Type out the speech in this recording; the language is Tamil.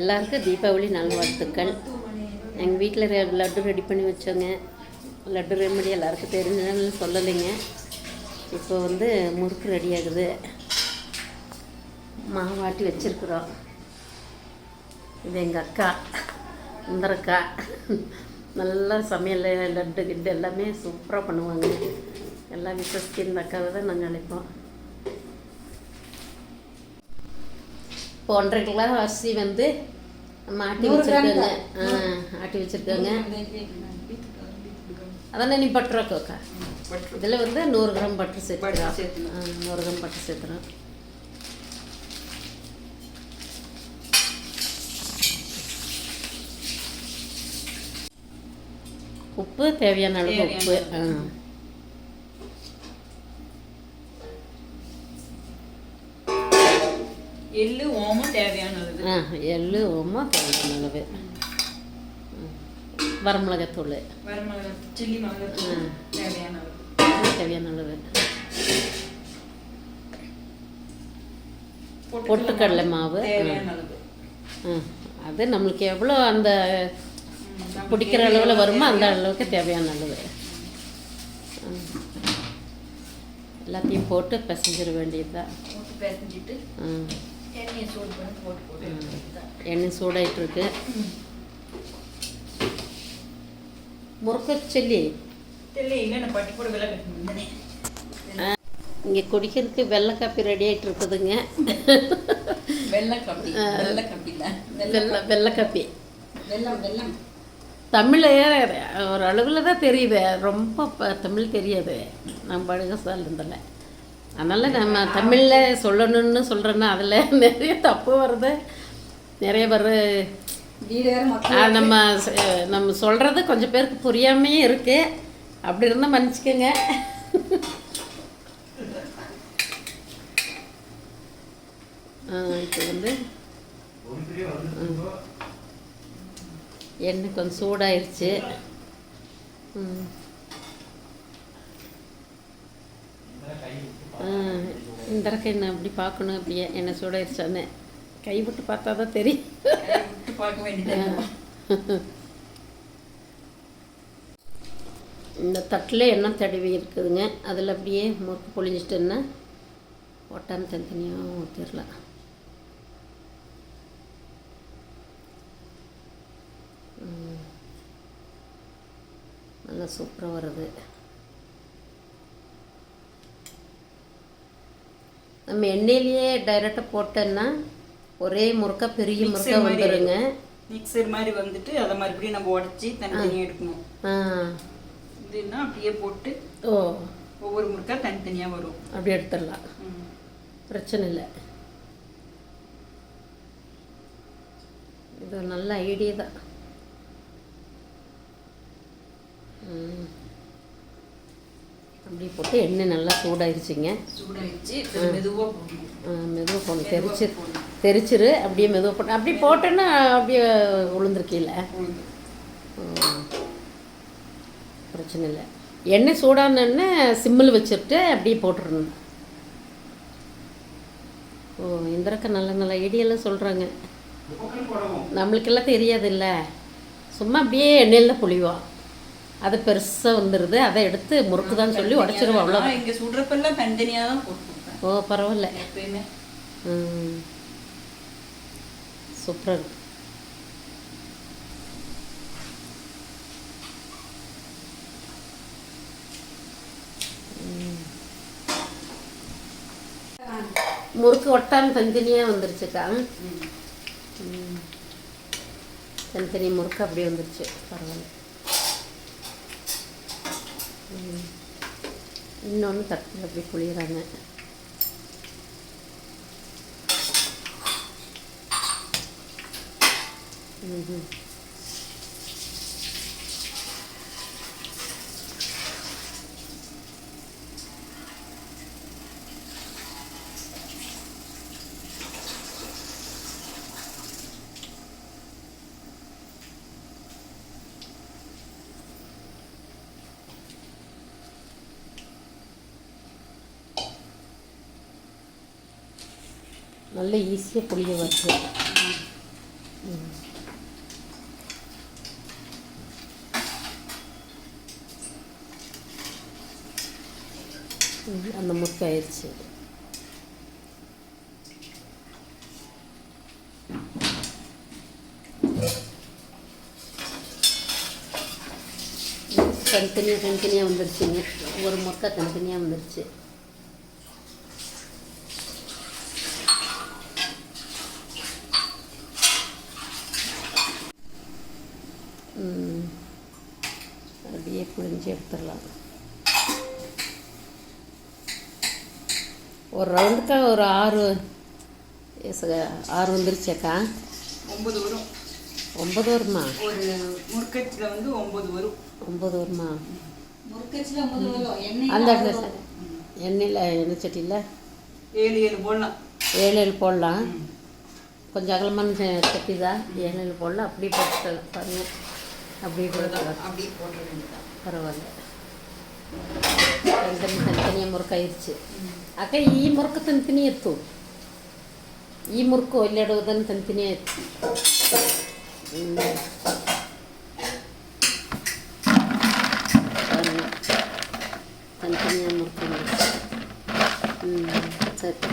எல்லாருக்கும் தீபாவளி நல்வாழ்த்துக்கள். எங்கள் வீட்டில் லட்டு ரெடி பண்ணி வச்சோங்க. லட்டு ரெமடி எல்லாருக்கும் தெரிஞ்சதுன்னு சொல்லலைங்க. இப்போ வந்து முறுக்கு ரெடி ஆகுது. மாவாட்டி வச்சுருக்குறோம். இது எங்கள் அக்கா இந்தரக்கா நல்லா சமையல் லட்டு கிட்டு எல்லாமே சூப்பராக பண்ணுவாங்க. எல்லா விசேஷத்துக்கு இந்த அக்காவை தான் நாங்கள் அழைப்போம் இப்போ ஒன்றரை கிலோ அரிசி வந்து நம்ம ஆட்டி வச்சுருக்கோங்க. ஆட்டி வச்சுருக்கோங்க. அதானே நீ பட்டரை கோக்கா? இதில் வந்து நூறு கிராம் பட்டர் சேர்த்துக்கிறோம் நூறு கிராம் பட்டர் சேர்த்துறோம். உப்பு தேவையான அளவு உப்பு. எள்ளு ஓமம் தேவையான அளவு ஆ எள்ளு ஓமம் தேவையான அளவு வரமிளகாத்தூள். வரமிளகா சில்லி மிளகாத்தூள் தேவையான அளவு தேவையான அளவு பொட்டுக்கடலை மாவு அது நம்மளுக்கு எவ்வளோ அந்த பிடிக்கிற அளவில் வருமோ அந்த அளவுக்கு தேவையான அளவு. எல்லாத்தையும் போட்டு பிசைஞ்சிட வேண்டியது தான் பிசைஞ்சிட்டு எண்ணெயை சூடு பண்ணி போட்டு போட்டு. எண்ணெய் சூடாயிட்டு இருக்கு. முறுக்கு சொல்லி இங்கே குடிக்கிறதுக்கு வெள்ளை காப்பி ரெடி ஆகிட்டு இருக்குதுங்க. வெள்ளை கப்பி வெள்ளை கப்பி வெள்ளை வெள்ளை காப்பி. வெள்ளம் வெள்ளம் தமிழில் ஒரு அளவில் தான் தெரியுது. ரொம்ப தமிழ் தெரியாது. நம்ம பழகசால் இருந்தல அதனால் நம்ம தமிழில் சொல்லணும்னு சொல்கிறேன்னா அதில் நிறைய தப்பு வருது. நிறைய ஆ, நம்ம நம்ம சொல்கிறது கொஞ்சம் பேருக்கு புரியாமையே இருக்குது அப்படி இருந்தால் மன்னிச்சுக்கோங்க. இப்போ வந்து எண்ணெய் கொஞ்சம் சூடாயிருச்சு. ம். இந்த ரக்கம் என்ன அப்படி பார்க்கணும் அப்படியே எண்ணெய் சூடாயிருச்சான்னு கை விட்டு பார்த்தா தான் தெரியும். பார்க்க வேண்டியது இந்த தட்டில் எண்ணெய் தடவி இருக்குதுங்க. அதில் அப்படியே முறுக்கு பொழிஞ்சிட்டோன்னா ஒட்டாமல் தனித்தனியாக ஊற்றிடலாம். நல்லா சூப்பராக வருது. நம்ம எண்ணெயிலேயே டைரெக்டாக போட்டோன்னா ஒரே முறுக்கா பெரிய முறுக்கா வந்துடுங்க மிக்சர் மாதிரி வந்துட்டு அதை மறுபடியும் நம்ம உடச்சி தனித்தனியாக எடுக்கணும். இதுன்னா அப்படியே போட்டு ஓ. ஒவ்வொரு முறுக்கா தனித்தனியாக வரும். அப்படி எடுத்துடலாம். பிரச்சனை இல்லை. இது ஒரு நல்ல ஐடியா தான். ம். அப்படி போட்டு எண்ணெய் நல்லா சூடாயிருச்சுங்க. சூடாயிடுச்சு மெதுவாக போடணும் மெதுவாக போடணும் தெரிச்சு தெரிச்சிரு அப்படியே மெதுவாக போட்டு அப்படி போட்டேன்னா அப்படியே உளுந்துருக்கீல உளுந்து. பிரச்சனை இல்லை. எண்ணெய் சூடானோடனே சிம்மில் வச்சுட்டு அப்படியே போட்டுடணும் ஓ இந்திரக்கா நல்ல நல்ல ஐடியெல்லாம் சொல்கிறாங்க நம்மளுக்கெல்லாம் தெரியாதுல்ல. சும்மா அப்படியே எண்ணெயில் தான் புளிவோம். அது பெருசாக வந்துடுது அதை எடுத்து முறுக்கு தான் சொல்லி உடச்சிருவோம் அவ்வளோ இங்க சுடுறப்பெல்லாம் தனித்தனியாக தான் போட்டு கொடுப்பேன் ஓ பரவாயில்ல. ம். சூப்பராக இருக்கு. முறுக்கு ஒட்டாமல் தனித்தனியாக வந்துருச்சுக்கா. தனித்தனி முறுக்கு அப்படியே வந்துருச்சு. பரவாயில்ல. இன்னொன்று தட்டில் அப்படி புளியறாங்க ம் நல்ல ஈஸியாக புளிய வச்சு. அந்த முட்டை ஆயிடுச்சு. தனித்தனியாக தனித்தனியாக வந்துருச்சுங்க. ஒரு முட்டை தனித்தனியாக வந்துருச்சு. அப்படியே புழிஞ்சு எடுத்துடலாம். ஒரு ரவுண்டுக்கா ஒரு ஆறு ஆறு வந்துருச்சாக்கா? ஒன்பது வரும். ஒம்பது வருமா? ஒரு முறுக்கச்சில் வந்து ஒன்பது வரும். ஒம்பது வருமா? முறுக்கச்சில் ஒன்பது வரும். எண்ணெய் அந்த எண்ணெயில் எண்ணெய் சட்டியில்? ஏழு ஏழு போடலாம். ஏழு ஏழு போடலாம். கொஞ்சம் அகலமான ச- சட்டி தான் ஏழு ஏழு போடலாம். அப்படியே போட்டு பாருங்க. அப்படியே போட்டு அப்படியே போட்டுற வேண்டியதான் பரவாயில்ல தனித்தனி தனித்தனியாக ಮುರುಕಾಯಿರ್ಚಿ ಅಕ್ಕ ಈ ಮುರುಕ ತಂತಿನಿ ಎತ್ತು ಈ ಮುರುಕು ಒಲ್ಲೆಡುವುದನ್ನು ತಂತಿನಿ ಎತ್ತು ಹ್ಮ್. ತಂತಿನಿಯ ಮುರುಕು ಹ್ಞೂ ಸರಿ